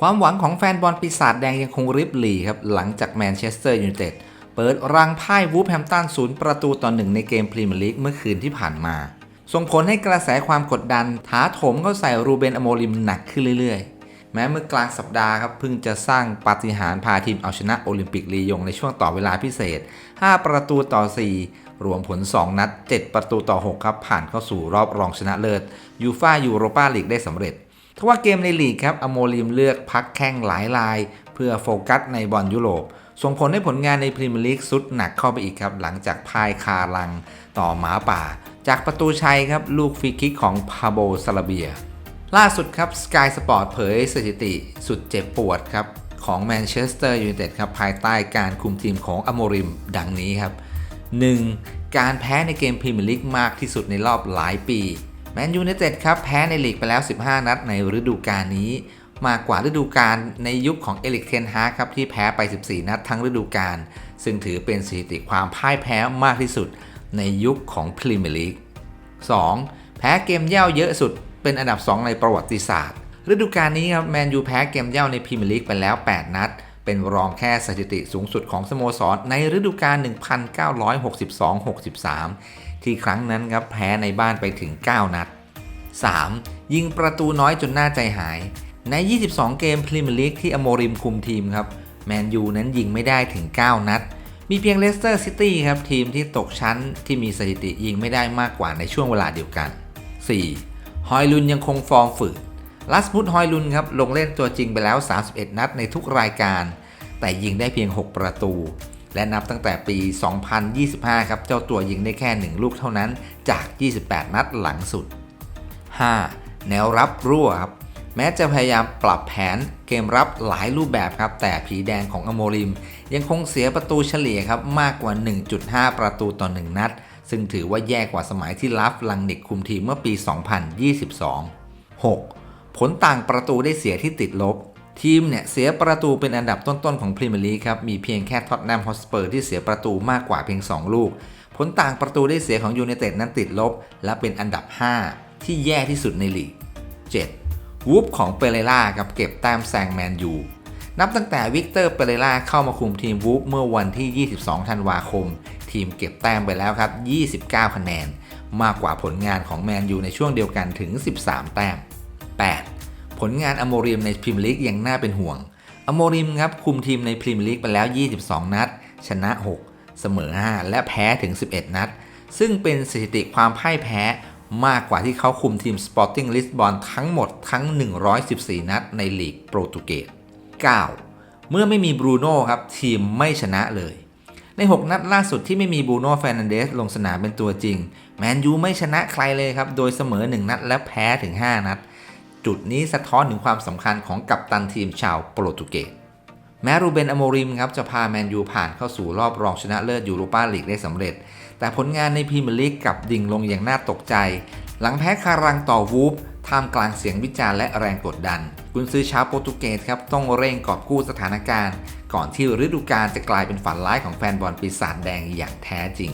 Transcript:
ความหวังของแฟนบอลปีศาจแดงยังคงริบหรี่ครับหลังจากแมนเชสเตอร์ยูไนเต็ดเปิดรังพ่ายวูฟแฮมป์ตันศูนย์ประตูต่อหนึ่งในเกมพรีเมียร์ลีกเมื่อคืนที่ผ่านมา ส่งผลให้กระแสความกดดันถาโถมเข้าใส่รูเบนอโมริมหนักขึ้นเรื่อยๆ แม้เมื่อกลางสัปดาห์ครับเพิ่งจะสร้างปาฏิหาริย์พาทีมเอาชนะโอลิมปิกลียงในช่วงต่อเวลาพิเศษ 5 ประตูต่อ 4 รวมผล 2 นัด 7 ประตูต่อ 6 ครับผ่านเข้าสู่รอบรองชนะเลิศยูฟ่ายูโรปาลีกได้สำเร็จ ทว่าเกมในลีกครับอโมริมเลือกพักแข้งหลายลาย เพื่อโฟกัสในบอลยุโรป ส่งผลให้ผลงานในพรีเมียร์ลีกสุดหนักเข้าไปอีกครับ หลังจากพ่ายคารังต่อหมาป่า จากประตูชัยครับลูกฟรีคิกของพาโบซาลาเบีย ล่าสุดครับ Sky Sport เผยสถิติสุดเจ็บปวดครับของแมนเชสเตอร์ยูไนเต็ดครับภายใต้การคุมทีมของอโมริมดังนี้ครับ 1. การแพ้ในเกมพรีเมียร์ลีกมากที่สุดในรอบหลายปี มนยูไนเต็ดครับแพ้ในลีกไปแล้ว 15 นัดในฤดูกาลนี้ มากกว่าฤดูกาลในยุคของเอลิกเทนฮาร์ครับที่แพ้ไป 14 นัดทั้งฤดูกาลซึ่งถือเป็นสถิติความพ่ายแพ้มากที่สุดในยุคของพรีเมียร์ลีก 2. แพ้เกมเย่าเยอะสุดเป็นอันดับ 2 ในประวัติศาสตร์ ฤดูกาลนี้ครับแมนยูแพ้เกมเย่าในพรีเมียร์ลีกไปแล้ว 8 นัด เป็นรองแค่สถิติสูงสุดของสโมสรในฤดูกาล1962-63 ที่ครั้งนั้นครับแพ้ในบ้านไปถึง 9 นัด 3. ยิงประตูน้อยจนน่าใจหาย ใน 22 เกมพรีเมียร์ลีกที่อโมริมคุมทีมครับแมนยูนั้นยิงไม่ได้ถึง 9 นัด มีเพียงเลสเตอร์ซิตี้ครับทีมที่ตกชั้นที่มีสถิติยิงไม่ได้มากกว่าในช่วงเวลาเดียวกัน 4. ฮอยลุนยังคงฟอร์มฝึกลัสมุดฮอยลุนครับลงเล่นตัวจริงไปแล้ว 31 นัดในทุกรายการ แต่ยิงได้เพียง 6 ประตู และนับตั้งแต่ปี 2025 ครับ เจ้าตัวยิงได้แค่ 1 ลูกเท่านั้นจาก 28 นัดหลังสุด 5. แนวรับรั่วครับ แม้จะพยายามปรับแผนเกมรับหลายรูปแบบครับ แต่ผีแดงของอโมริม ยังคงเสียประตูเฉลี่ยครับ มากกว่า 1.5 ประตูต่อ 1 นัด ซึ่งถือว่าแย่กว่าสมัยที่ลัฟลังนิกคุมทีมเมื่อปี 2022 6. ผลต่างประตูได้เสียที่ติดลบ ทีมเนี่ยเสียประตูเป็นอันดับต้นๆของพรีเมียร์ลีกครับมีเพียงแค่ท็อตแนมฮอสเปอร์ที่เสียประตูมากกว่าเพียง 2 ลูก ผลต่างประตูได้เสียของยูไนเต็ดนั้นติดลบ และเป็นอันดับ 5 ที่แย่ที่สุดในลีก 7. วูฟของเปเรล่ากับเก็บแต้มแซงแมนยูนับตั้งแต่วิกเตอร์เปเรล่าเข้ามาคุมทีมวูฟเมื่อวันที่ 22 ธันวาคม ทีมเก็บแต้มไปแล้วครับ 29 คะแนน มากกว่าผลงานของแมนยูในช่วงเดียวกันถึง 13 แต้ม 8. ผลงานอโมริมในพรีเมียร์ลีกยังน่าเป็นห่วง อโมริมครับคุมทีมในพรีเมียร์ลีกไปแล้ว 22 นัด ชนะ 6 เสมอ 5 และแพ้ถึง 11 นัด ซึ่งเป็นสถิติความพ่ายแพ้มากกว่าที่เขาคุมทีม Sporting Lisbon ทั้งหมดทั้ง 114 นัดในลีกโปรตุเกส 9. เมื่อไม่มีบรูโน่ครับทีมไม่ชนะเลย ใน 6 นัดล่าสุดที่ไม่มีบรูโน่เฟนันเดสลงสนามเป็นตัวจริง แมนยูไม่ชนะใครเลยครับ โดยเสมอ 1 นัดและแพ้ถึง 5 นัด จุดนี้สะท้อนถึงความสำคัญของกัปตันทีมชาวโปรตุเกสแม้รูเบนอโมริมครับจะพาแมนยูผ่านเข้าสู่รอบรองชนะเลิศยูโรปาลีกได้สำเร็จ แต่ผลงานในพรีเมียร์ลีกกลับดิ่งลงอย่างน่าตกใจ หลังแพ้คารังต่อวูฟท่ามกลางเสียงวิจารณ์และแรงกดดัน กุนซือชาวโปรตุเกสครับต้องเร่งกอบกู้สถานการณ์ ก่อนที่ฤดูกาลจะกลายเป็นฝันร้ายของแฟนบอลปีศาจแดงอย่างแท้จริง